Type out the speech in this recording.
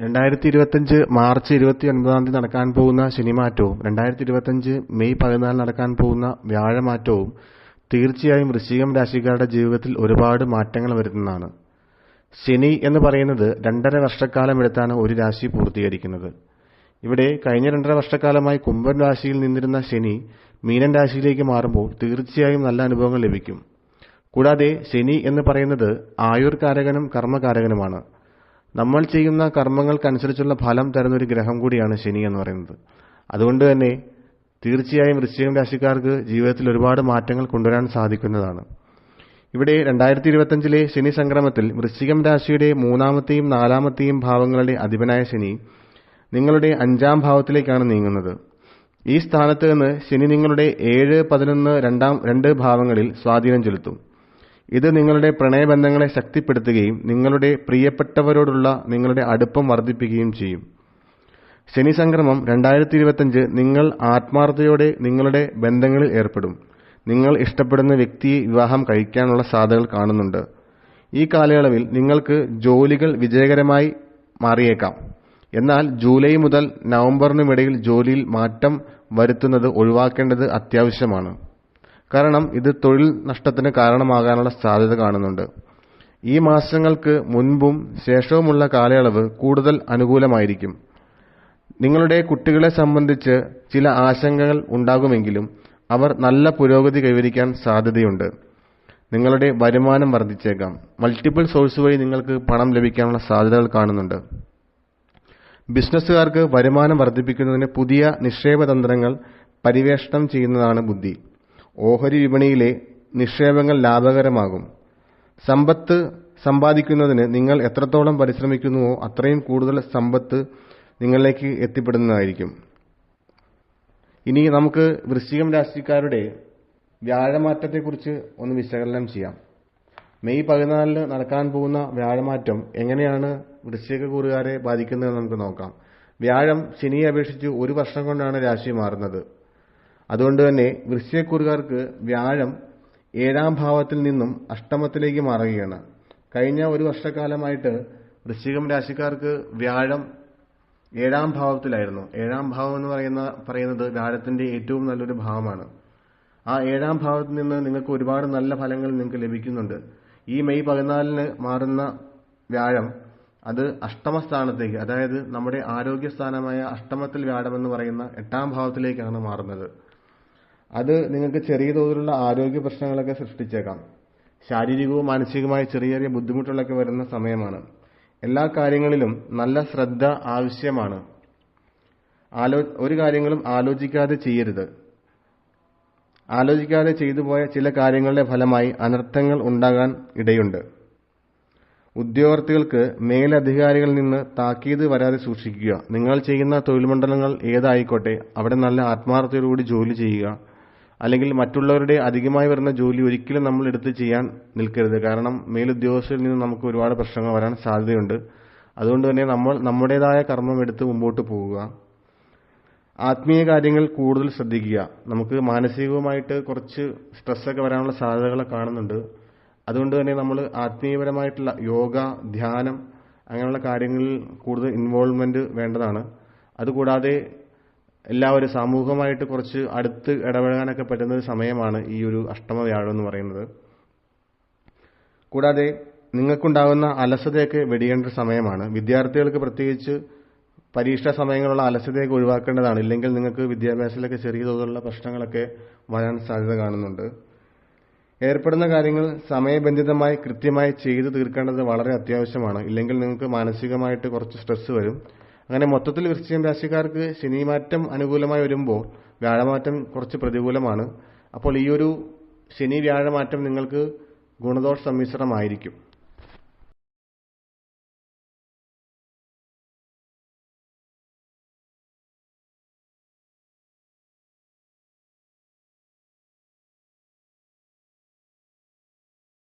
രണ്ടായിരത്തി ഇരുപത്തഞ്ച് മാർച്ച് ഇരുപത്തി ഒൻപതാം തീയതി നടക്കാൻ പോകുന്ന ശനിമാറ്റവും രണ്ടായിരത്തി ഇരുപത്തഞ്ച് മെയ് പതിനാല് നടക്കാൻ പോകുന്ന വ്യാഴമാറ്റവും തീർച്ചയായും വൃശ്ചികം രാശിക്കാരുടെ ജീവിതത്തിൽ ഒരുപാട് മാറ്റങ്ങൾ വരുത്തുന്നതാണ്. ശനി എന്ന് പറയുന്നത് രണ്ടര വർഷക്കാലം എടുത്താണ് ഒരു രാശി പൂർത്തീകരിക്കുന്നത്. ഇവിടെ കഴിഞ്ഞ രണ്ടര വർഷക്കാലമായി കുംഭൻ രാശിയിൽ നിന്നിരുന്ന ശനി മീനൻ രാശിയിലേക്ക് മാറുമ്പോൾ തീർച്ചയായും നല്ല അനുഭവങ്ങൾ ലഭിക്കും. കൂടാതെ ശനി എന്ന് പറയുന്നത് ആയുർകാരകനും കർമ്മകാരകനുമാണ്. നമ്മൾ ചെയ്യുന്ന കർമ്മങ്ങൾക്കനുസരിച്ചുള്ള ഫലം തരുന്ന ഒരു ഗ്രഹം കൂടിയാണ് ശനി എന്ന് പറയുന്നത്. അതുകൊണ്ട് തന്നെ തീർച്ചയായും വൃശ്ചികം രാശിക്കാർക്ക് ജീവിതത്തിൽ ഒരുപാട് മാറ്റങ്ങൾ കൊണ്ടുവരാൻ സാധിക്കുന്നതാണ്. ഇവിടെ രണ്ടായിരത്തി ഇരുപത്തഞ്ചിലെ ശനി സംക്രമത്തിൽ വൃശ്ചികം രാശിയുടെ മൂന്നാമത്തെയും നാലാമത്തെയും ഭാവങ്ങളുടെ അധിപനായ ശനി നിങ്ങളുടെ അഞ്ചാം ഭാവത്തിലേക്കാണ് നീങ്ങുന്നത്. ഈ സ്ഥാനത്ത് നിന്ന് ശനി നിങ്ങളുടെ ഏഴ് പതിനൊന്ന് രണ്ടാം രണ്ട് ഭാവങ്ങളിൽ സ്വാധീനം ചെലുത്തും. ഇത് നിങ്ങളുടെ പ്രണയബന്ധങ്ങളെ ശക്തിപ്പെടുത്തുകയും നിങ്ങളുടെ പ്രിയപ്പെട്ടവരോടുള്ള നിങ്ങളുടെ അടുപ്പം വർദ്ധിപ്പിക്കുകയും ചെയ്യും. ശനി സംക്രമം രണ്ടായിരത്തി ഇരുപത്തഞ്ച് നിങ്ങൾ ആത്മാർത്ഥതയോടെ നിങ്ങളുടെ ബന്ധങ്ങളിൽ ഏർപ്പെടും. നിങ്ങൾ ഇഷ്ടപ്പെടുന്ന വ്യക്തിയെ വിവാഹം കഴിക്കാനുള്ള സാധ്യതകൾ കാണുന്നുണ്ട്. ഈ കാലയളവിൽ നിങ്ങൾക്ക് ജോലികൾ വിജയകരമായി മാറിയേക്കാം. എന്നാൽ ജൂലൈ മുതൽ നവംബറിനുമിടയിൽ ജോലിയിൽ മാറ്റം വരുത്തുന്നത് ഒഴിവാക്കേണ്ടത് അത്യാവശ്യമാണ്. കാരണം ഇത് തൊഴിൽ നഷ്ടത്തിന് കാരണമാകാനുള്ള സാധ്യത കാണുന്നുണ്ട്. ഈ മാസങ്ങൾക്ക് മുൻപും ശേഷവുമുള്ള കാലയളവ് കൂടുതൽ അനുകൂലമായിരിക്കും. നിങ്ങളുടെ കുട്ടികളെ സംബന്ധിച്ച് ചില ആശങ്കകൾ ഉണ്ടാകുമെങ്കിലും അവർ നല്ല പുരോഗതി കൈവരിക്കാൻ സാധ്യതയുണ്ട്. നിങ്ങളുടെ വരുമാനം വർദ്ധിച്ചേക്കാം. മൾട്ടിപ്പിൾ സോഴ്സ് വഴി നിങ്ങൾക്ക് പണം ലഭിക്കാനുള്ള സാധ്യതകൾ കാണുന്നുണ്ട്. ബിസിനസ്സുകാർക്ക് വരുമാനം വർദ്ധിപ്പിക്കുന്നതിന് പുതിയ നിക്ഷേപ തന്ത്രങ്ങൾ ചെയ്യുന്നതാണ് ബുദ്ധി. ഓഹരി വിപണിയിലെ നിക്ഷേപങ്ങൾ ലാഭകരമാകും. സമ്പത്ത് സമ്പാദിക്കുന്നതിന് നിങ്ങൾ എത്രത്തോളം പരിശ്രമിക്കുന്നുവോ അത്രയും കൂടുതൽ സമ്പത്ത് നിങ്ങളിലേക്ക് എത്തിപ്പെടുന്നതായിരിക്കും. ഇനി നമുക്ക് വൃശ്ചികം രാശിക്കാരുടെ വ്യാഴമാറ്റത്തെക്കുറിച്ച് ഒന്ന് വിശകലനം ചെയ്യാം. മെയ് പതിനാലിന് നടക്കാൻ പോകുന്ന വ്യാഴമാറ്റം എങ്ങനെയാണ് വൃശ്ചിക കൂറുകാരെ ബാധിക്കുന്നതെന്ന് നമുക്ക് നോക്കാം. വ്യാഴം ശനിയെ അപേക്ഷിച്ച് ഒരു വർഷം കൊണ്ടാണ് രാശി മാറുന്നത്. അതുകൊണ്ട് തന്നെ വൃശ്ചികക്കൂറുകാർക്ക് വ്യാഴം ഏഴാം ഭാവത്തിൽ നിന്നും അഷ്ടമത്തിലേക്ക് മാറുകയാണ്. കഴിഞ്ഞ ഒരു വർഷക്കാലമായിട്ട് വൃശ്ചികം രാശിക്കാർക്ക് വ്യാഴം ഏഴാം ഭാവത്തിലായിരുന്നു. ഏഴാം ഭാവം എന്ന് പറയുന്ന പറയുന്നത് വ്യാഴത്തിന്റെ ഏറ്റവും നല്ലൊരു ഭാവമാണ്. ആ ഏഴാം ഭാവത്തിൽ നിന്ന് നിങ്ങൾക്ക് ഒരുപാട് നല്ല ഫലങ്ങൾ നിങ്ങൾക്ക് ലഭിക്കുന്നുണ്ട്. ഈ മെയ് പതിനാലിന് മാറുന്ന വ്യാഴം അത് അഷ്ടമസ്ഥാനത്തേക്ക് അതായത് നമ്മുടെ ആരോഗ്യസ്ഥാനമായ അഷ്ടമത്തിൽ വ്യാഴം എന്ന് പറയുന്ന എട്ടാം ഭാവത്തിലേക്കാണ് മാറുന്നത്. അത് നിങ്ങൾക്ക് ചെറിയ തോതിലുള്ള ആരോഗ്യ പ്രശ്നങ്ങളൊക്കെ സൃഷ്ടിച്ചേക്കാം. ശാരീരികവും മാനസികവുമായ ചെറിയ ചെറിയ ബുദ്ധിമുട്ടുകളൊക്കെ വരുന്ന സമയമാണ്. എല്ലാ കാര്യങ്ങളിലും നല്ല ശ്രദ്ധ ആവശ്യമാണ്. ഒരു കാര്യങ്ങളും ആലോചിക്കാതെ ചെയ്യരുത്. ആലോചിക്കാതെ ചെയ്തു പോയ ചില കാര്യങ്ങളുടെ ഫലമായി അനർത്ഥങ്ങൾ ഉണ്ടാകാൻ ഇടയുണ്ട്. ഉദ്യോഗാർത്ഥികൾക്ക് മേലധികാരികളിൽ നിന്ന് താക്കീത് വരാതെ സൂക്ഷിക്കുക. നിങ്ങൾ ചെയ്യുന്ന തൊഴിൽ മണ്ഡലങ്ങൾ ഏതായിക്കോട്ടെ അവിടെ നല്ല ആത്മാർത്ഥതയോടുകൂടി ജോലി ചെയ്യുക. അല്ലെങ്കിൽ മറ്റുള്ളവരുടെ അധികമായി വരുന്ന ജോലി ഒരിക്കലും നമ്മൾ എടുത്ത് ചെയ്യാൻ നിൽക്കരുത്. കാരണം മേലുദ്യോഗസ്ഥരിൽ നിന്ന് നമുക്ക് ഒരുപാട് പ്രശ്നങ്ങൾ വരാൻ സാധ്യതയുണ്ട്. അതുകൊണ്ട് തന്നെ നമ്മൾ നമ്മുടേതായ കർമ്മം എടുത്ത് മുമ്പോട്ട് പോവുക ആത്മീയ കാര്യങ്ങൾ കൂടുതൽ ശ്രദ്ധിക്കുക. നമുക്ക് മാനസികവുമായിട്ട് കുറച്ച് സ്ട്രെസ്സൊക്കെ വരാനുള്ള സാധ്യതകൾ കാണുന്നുണ്ട്. അതുകൊണ്ട് തന്നെ നമ്മൾ ആത്മീയപരമായിട്ടുള്ള യോഗ ധ്യാനം അങ്ങനെയുള്ള കാര്യങ്ങളിൽ കൂടുതൽ ഇൻവോൾവ്മെന്റ് വേണ്ടതാണ്. അതുകൂടാതെ എല്ലാവരും സാമൂഹികമായിട്ട് കുറച്ച് അടുത്ത് ഇടപഴകാനൊക്കെ പറ്റുന്ന ഒരു സമയമാണ് ഈ ഒരു അഷ്ടമ വ്യാഴം എന്ന് പറയുന്നത്. കൂടാതെ നിങ്ങൾക്കുണ്ടാകുന്ന അലസതയൊക്കെ വെടിയേണ്ട സമയമാണ്. വിദ്യാർത്ഥികൾക്ക് പ്രത്യേകിച്ച് പരീക്ഷാ സമയങ്ങളുള്ള അലസതയൊക്കെ ഒഴിവാക്കേണ്ടതാണ്. ഇല്ലെങ്കിൽ നിങ്ങൾക്ക് വിദ്യാഭ്യാസത്തിലൊക്കെ ചെറിയ തോതിലുള്ള പ്രശ്നങ്ങളൊക്കെ വരാൻ സാധ്യത കാണുന്നുണ്ട്. ഏർപ്പെടുന്ന കാര്യങ്ങൾ സമയബന്ധിതമായി കൃത്യമായി ചെയ്തു തീർക്കേണ്ടത് വളരെ അത്യാവശ്യമാണ്. ഇല്ലെങ്കിൽ നിങ്ങൾക്ക് മാനസികമായിട്ട് കുറച്ച് സ്ട്രെസ് വരും. അങ്ങനെ മൊത്തത്തിൽ വൃശ്ചികം രാശിക്കാർക്ക് ശനിമാറ്റം അനുകൂലമായി വരുമ്പോൾ വ്യാഴമാറ്റം കുറച്ച് പ്രതികൂലമാണ്. അപ്പോൾ ഈ ഒരു ശനി വ്യാഴമാറ്റം നിങ്ങൾക്ക് ഗുണദോഷ സമ്മിശ്രമായിരിക്കും